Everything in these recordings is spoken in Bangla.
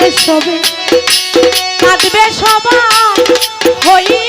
শেষ কাঁদবে সবার হয়ে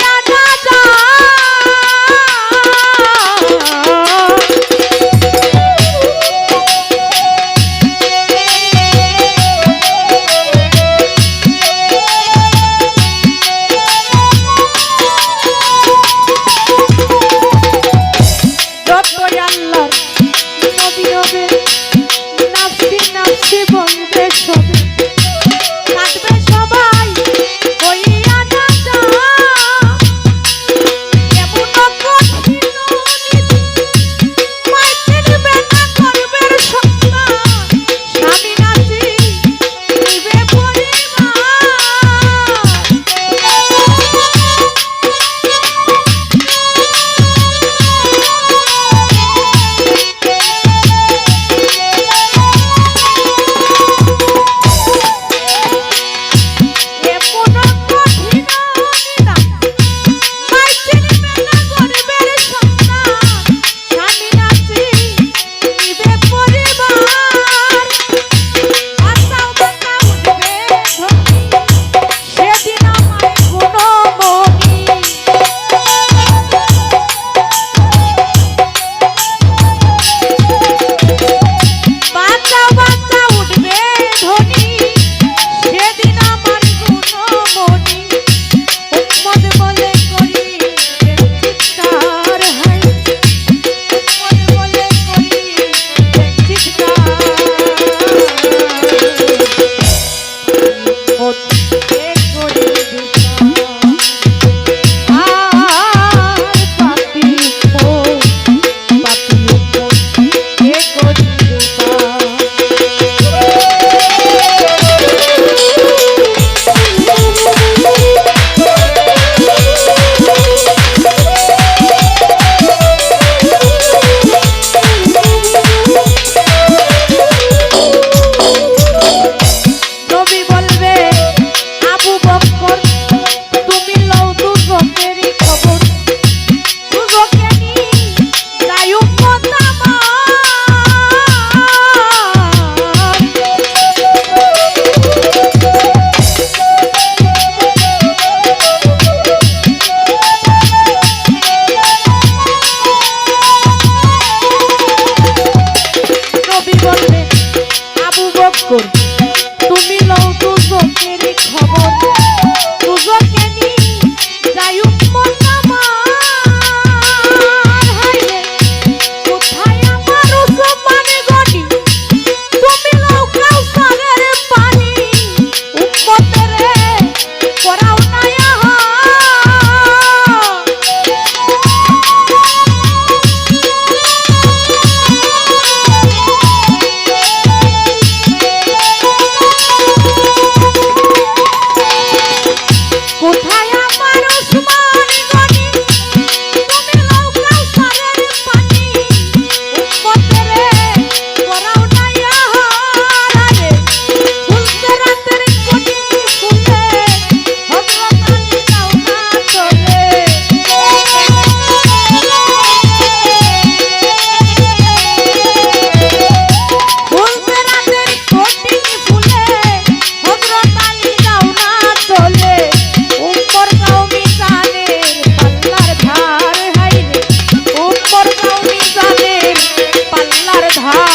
धा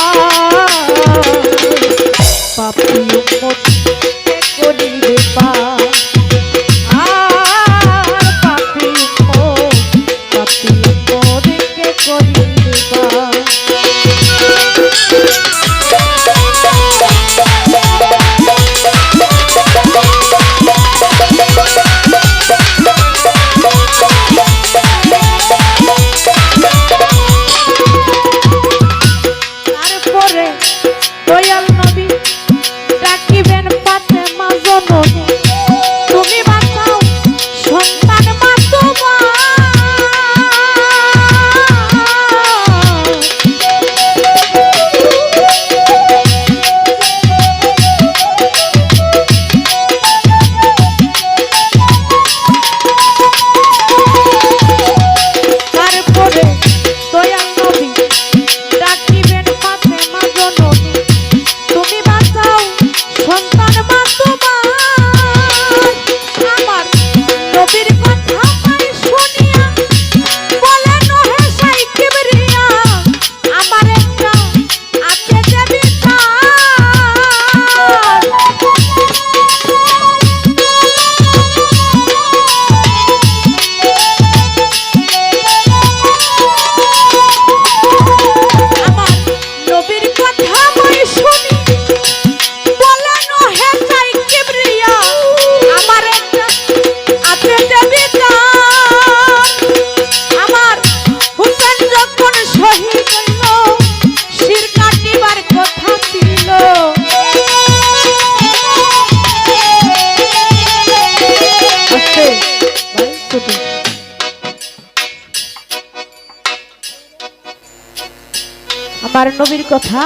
নবীর কথা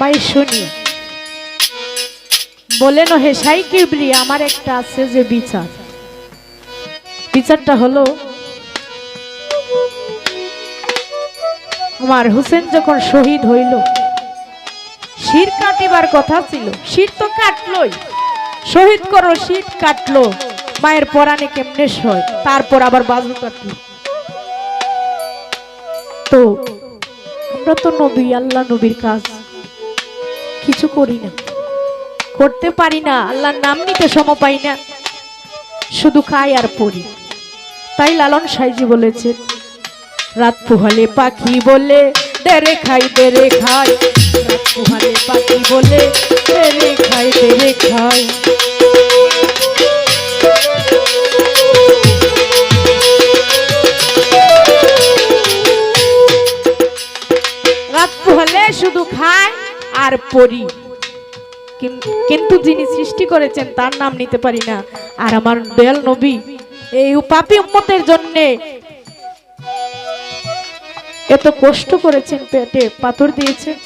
মাই শুনি। বলেন হে সাই কিবরি, আমার একটা আছে যে বিচার। বিচারটা হলো আমার হুসেন যখন শহীদ হইল, শির কাটিবার কথা ছিল। শির তো কাটলই। শহীদ করো, শির কাটলো। মায়ের পরাণে কেমনে সয়? তারপর আবার বাজু কাটলো। তো আমরা তো নবী, আল্লাহ নবীর কাজ। কিছু করি না। করতে পারি না, আল্লাহর নাম নিতে সম পাই না। শুধু খাই আর পড়ি। তাই লালন সাইজি বলেছে, রাত পুহালে পাখি বলে, দেরে খাই দেরে খাই। রাত পুহালে পাখি বলে, দেরে খাই দেরে খাই। শুধু খায় আর পড়ি কিন্তু যিনি সৃষ্টি করেছেন, তার নাম নিতে পারি না। আর আমার দয়াল নবী, এই পাপি উম্মতের জন্য এত কষ্ট করেছেন, পেটে পাথর দিয়েছেন।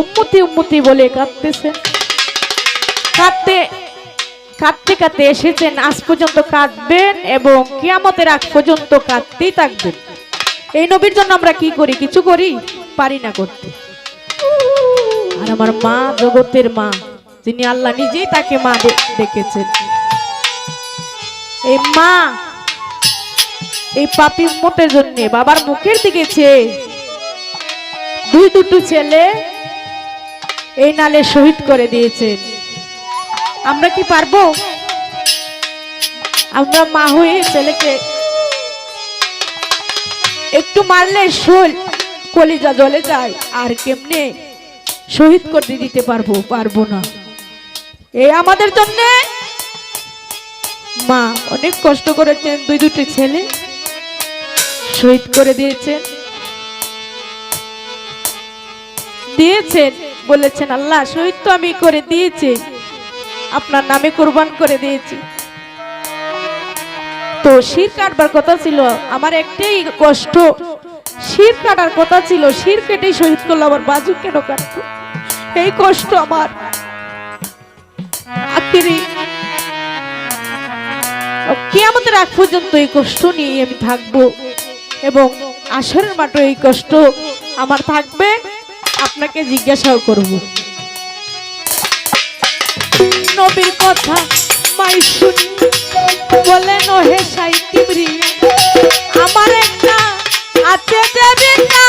উম্মতি উম্মতি বলে কাঁদতেছেন। কাঁদতে কাঁদতে কাঁদতে এসেছেন, আজ পর্যন্ত কাঁদবেন এবং কিয়ামতের আগ পর্যন্ত কাঁদতেই থাকবেন। এই নবীর জন্য আমরা কি করি? কিছু করি? পারি না করতে। আর আমার মা জগতের মা, যিনি আল্লাহ নিজেই তাকে মা ডেকেছেন এই মা, এই পাপি মতের জন্য বাবার মুখের দিকে দুই দুটো ছেলে এই নালে শহীদ করে দিয়েছেন। আমরা কি পারব? আমরা মা হয়ে ছেলেকে একটু মারলে শোল কলিজা জ্বলে যায়, আর কেমনে শহীদ করে দিতে পারব পারব না। এই আমাদের জন্য মা অনেক কষ্ট করেছেন, দুই দুটি ছেলে শহীদ করে দিয়েছেন। দিয়েছেন, বলেছেন, আল্লাহ, শহীদ তো আমি করে দিয়েছি, আপনার নামে কোরবান করে দিয়েছি। তো শির কাটবার কথা ছিল, আমার একটাই কষ্ট শির কাটার কথা ছিল, শির কেটেই শহীদ করল আমার বাজু কেন কাটতো এই কষ্ট আমার। কেয়ামতের আগ পর্যন্ত এই কষ্ট নিয়ে আমি থাকব এবং আসরের মাঠে এই কষ্ট আমার থাকবে, আপনাকে জিজ্ঞাসাও করব। নবীর কথা মাই শুনি, বলে, নহে সাইকিবরি আমার একটা আছে দেবী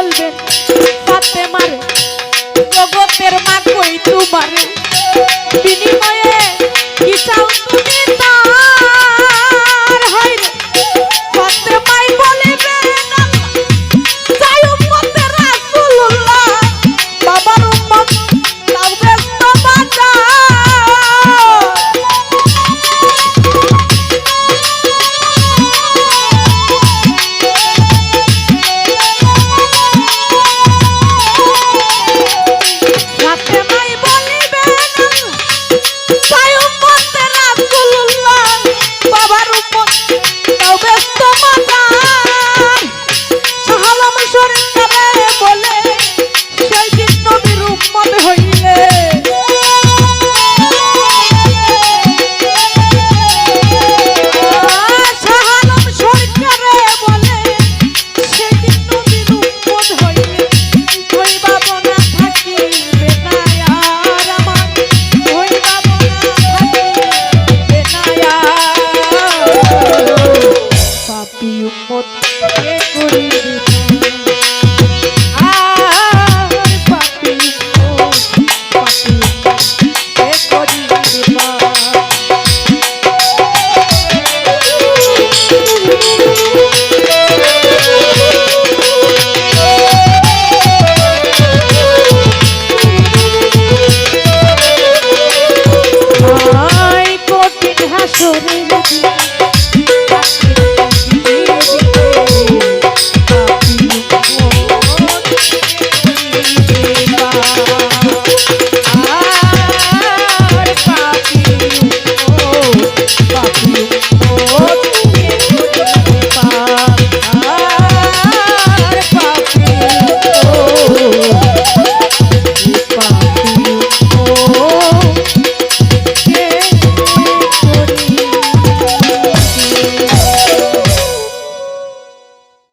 বলবেন ফাতেমার জগতের মা কই তোমার। তিনি